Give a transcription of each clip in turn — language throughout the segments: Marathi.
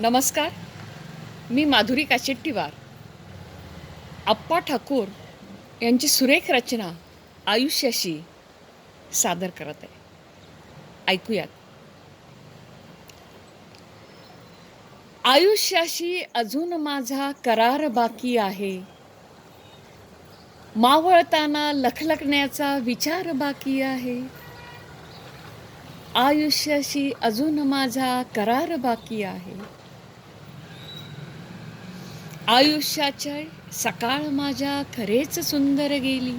नमस्कार. मी माधुरी काचेट्टीवार. अप्पा ठाकूर यांची सुरेख रचना आयुष्याशी सादर करत आहे. ऐकूयात. आयुष्याशी अजून माझा करार बाकी आहे. मावळताना लखलखण्याचा विचार बाकी आहे. आयुष्याशी अजून माझा करार बाकी आहे. आयुष्याचे सकाळ माझ्या खरेच सुंदर गेली.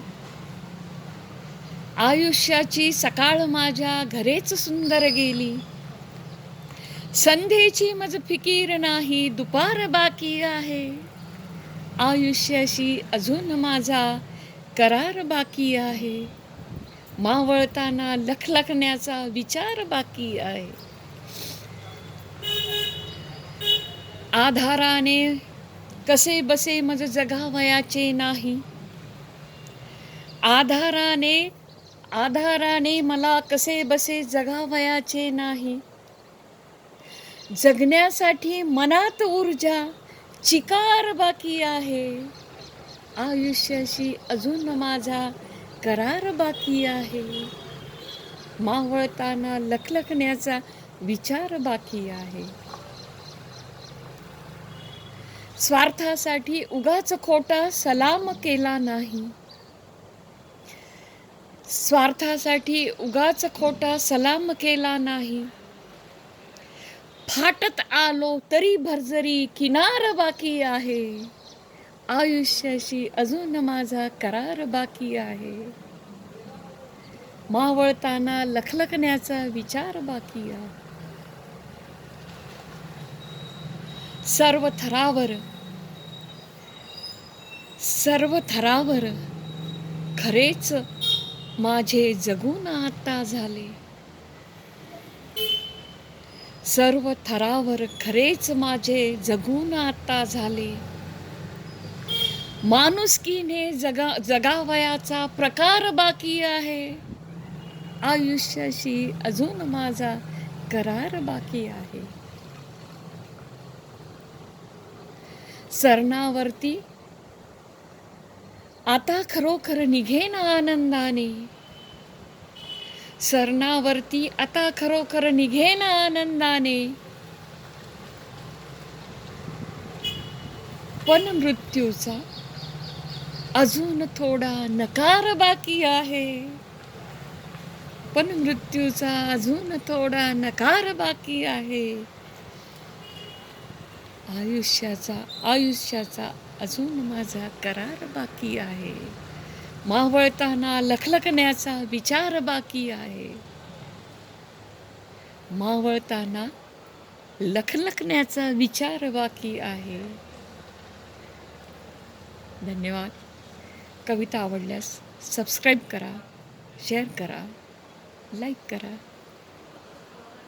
आयुष्याची सकाळ माझ्या घरेच सुंदर गेली. संधेची मज फिकीर नाही दुपार बाकी आहे. आयुष्याशी अजून माझा करार बाकी आहे. मावळताना लखलखण्याचा विचार बाकी आहे. आधाराने कसे बसे मज जगावयाचे नाही? आधाराने आधाराने मला कसे बसे जगावयाचे नाही? जगण्यासाठी मनात ऊर्जा चिकार बाकी आहे. आयुष्याशी अजून माझा करार बाकी आहे. मावळताना लखलखण्याचा विचार बाकी आहे. स्वार्थासाठी उगाच खोटा सलाम केला नाही. स्वार्थासाठी उगाच खोटा सलाम केला नाही. फाटत आलो तरी भरजरी किनार बाकी आहे. आयुष्याशी अजून माझा करार बाकी आहे. मावळताना लखलखण्याचा विचार बाकी आहे. सर्व थरावर सर्व थरावर खरेच माझे जगून आता झाले. सर्व थरावर खरेच माझे जगून आता झाले. माणुसकीने जगा जगावयाचा प्रकार बाकी आहे. आयुष्याशी अजून माझा करार बाकी आहे. सरणावरती आता खरोखर निघेन आनंदाने. सरणावरती आता खरोखर निघेन आनंदाने. पण मृत्यूचा अजून थोडा नकार बाकी आहे. पण मृत्यूचा अजून थोडा नकार बाकी आहे. आयुष्याचा आयुष्याचा अजून माझा करार बाकी आहे. मावळताना लखलखण्याचा विचार बाकी आहे. मावळताना लखलखण्याचा विचार बाकी आहे. धन्यवाद. कविता आवडल्यास सबस्क्राईब करा शेअर करा लाईक करा.